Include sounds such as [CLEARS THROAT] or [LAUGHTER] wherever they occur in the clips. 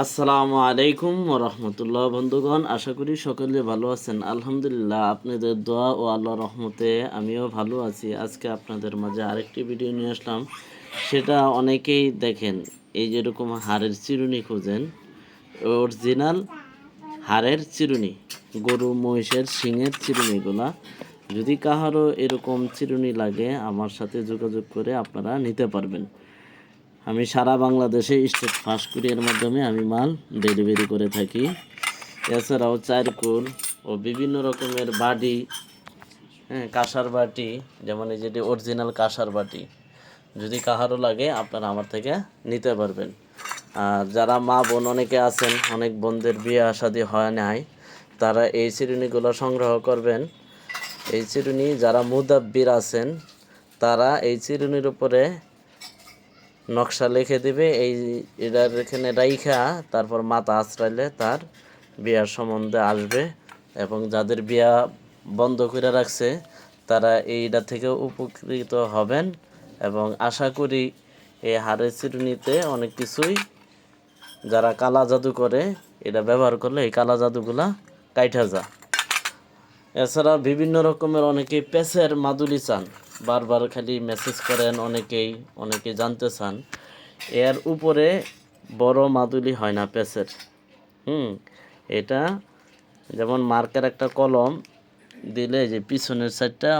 আসসালামু আলাইকুম রহমতুল্লাহ বন্ধুগণ, আশা করি সকলে ভালো আছেন। আলহামদুলিল্লাহ, আপনাদের দোয়া ও আল্লাহ রহমতে আমিও ভালো আছি। আজকে আপনাদের মাঝে আরেকটি ভিডিও নিয়ে আসলাম। সেটা অনেকেই দেখেন, এই যেরকম হাড়ের চিরুনি খুঁজেন অরিজিনাল হাড়ের চিরুনি, গরু মহিষের শিঙের চিরুনিগুলা। যদি কাহারও এরকম চিরুনি লাগে, আমার সাথে যোগাযোগ করে আপনারা নিতে পারবেন। আমি সারা বাংলাদেশে স্টেট ফাস্ট কুরিয়ার মাধ্যমে আমি মাল ডেলিভারি করে থাকি। এছাড়াও চারকোল ও বিভিন্ন রকমের বাটি হ্যাঁ কাঁসার বাটি, যেমন এই যেটি অরিজিনাল কাঁসার বাটি, যদি কাহারও লাগে আপনারা আমার থেকে নিতে পারবেন। আর যারা মা বোন অনেকে আছেন, অনেক বোনদের বিয়ে আসাদি হয় নাই, তারা এই চিরুনিগুলো সংগ্রহ করবেন। এই চিরুনি যারা মুদাব্বির আছেন, তারা এই চিরুনির উপরে নকশা লিখে দিবে, এই এটার এখানে রাইখা, তারপর মাথা আশ্রাইলে তার বিয়ার সম্বন্ধে আসবে এবং যাদের বিয়া বন্ধ করে রাখছে, তারা এইটা থেকে উপকৃত হবেন এবং আশা করি এই হাড়ের চিরুনিতে অনেক কিছুই যারা কালা জাদু করে, এটা ব্যবহার করলে এই কালা জাদুগুলা কাইঠা যা। এছাড়া বিভিন্ন রকমের অনেকে পেসের মাদুলি চান। বারবার খালি মেসেজ করেন, অনেকেই অনেকে জানতে চান। এর উপরে বড় মাদুলি হয় না পেসের হুম, এটা যেমন মার্কের একটা কলম, দিলে যে পিছনের সাইডটা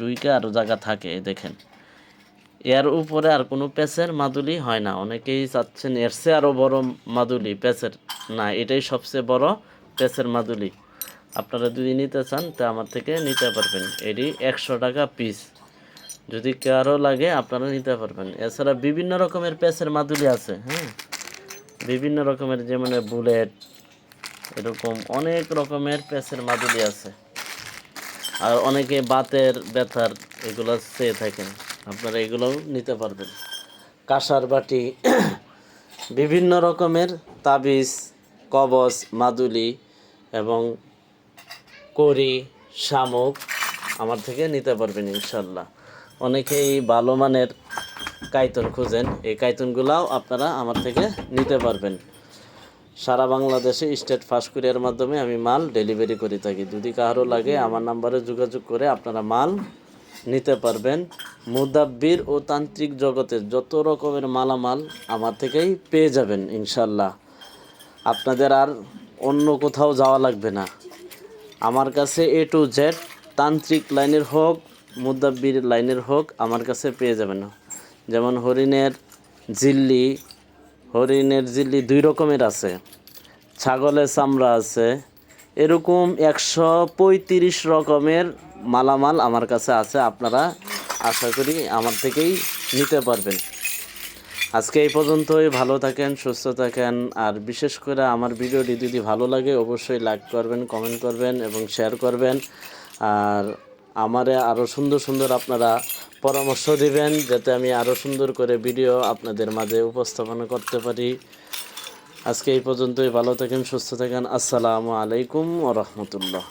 দুইটা আরও জায়গা থাকে দেখেন। এর উপরে আর কোনো পেসের মাদুলি হয় না। অনেকেই চাচ্ছেন এর চেয়ে আরও বড় মাদুলি পেসের না, এটাই সবচেয়ে বড় পেসের মাদুলি। আপনারা যদি নিতে চান, তা আমার থেকে নিতে পারবেন। এটি একশো টাকা পিস যদি কারও লাগে, আপনারা নিতে পারবেন। এছাড়া বিভিন্ন রকমের পেসের মাদুলি আছে হ্যাঁ? বিভিন্ন রকমের, যেমন বুলেট, এরকম অনেক রকমের পেসের মাদুলি আছে। আর অনেকে বাতের, ব্যথার এগুলো চেয়ে থাকেন। আপনারা এগুলোও নিতে পারবেন। কাঁসার বাটি, [CLEARS THROAT] বিভিন্ন রকমের তাবিজ কবচ মাদুলি এবং করি শামুক আমার থেকে নিতে পারবেন ইনশাল্লাহ। অনেকেই ভালো মানের কাইতন খুঁজেন। এই কাইতনগুলাও আপনারা আমার থেকে নিতে পারবেন। সারা বাংলাদেশে স্টেট ফাস্ট কুরিয়ার মাধ্যমে আমি মাল ডেলিভারি করে থাকি। যদি কারও লাগে আমার নাম্বারে যোগাযোগ করে আপনারা মাল নিতে পারবেন। মুদাব্বির ও তান্ত্রিক জগতের যত রকমের মালামাল আমার থেকেই পেয়ে যাবেন ইনশাল্লাহ আপনাদের আর অন্য কোথাও যাওয়া লাগবে না। আমার কাছে এ টু জেড তান্ত্রিক লাইনের হোক মুদাব্বির লাইনের হোক আমার কাছে পেয়ে যাবেন যেমন হরিণের জিল্লি হরিণের জিল্লি দুই রকমের আছে। ছাগলের চামড়া আছে। এরকম একশো পঁয়ত্রিশ রকমের মালামাল আমার কাছে আছে, আপনারা আশা করি আমার থেকেই নিতে পারবেন। আজকে এই পর্যন্তই, ভালো থাকেন, সুস্থ থাকেন, আর বিশেষ করে আমার ভিডিওটি যদি ভালো লাগে, অবশ্যই লাইক করবেন কমেন্ট করবেন এবং শেয়ার করবেন। আর আমারে আরও সুন্দর সুন্দর আপনারা পরামর্শ দিবেন, যাতে আমি আরও সুন্দর করে ভিডিও আপনাদের মাঝে উপস্থাপন করতে পারি। আজকে এই পর্যন্তই, ভালো থাকেন, সুস্থ থাকেন। আসসালামু আলাইকুম ও রহমতুল্লাহ।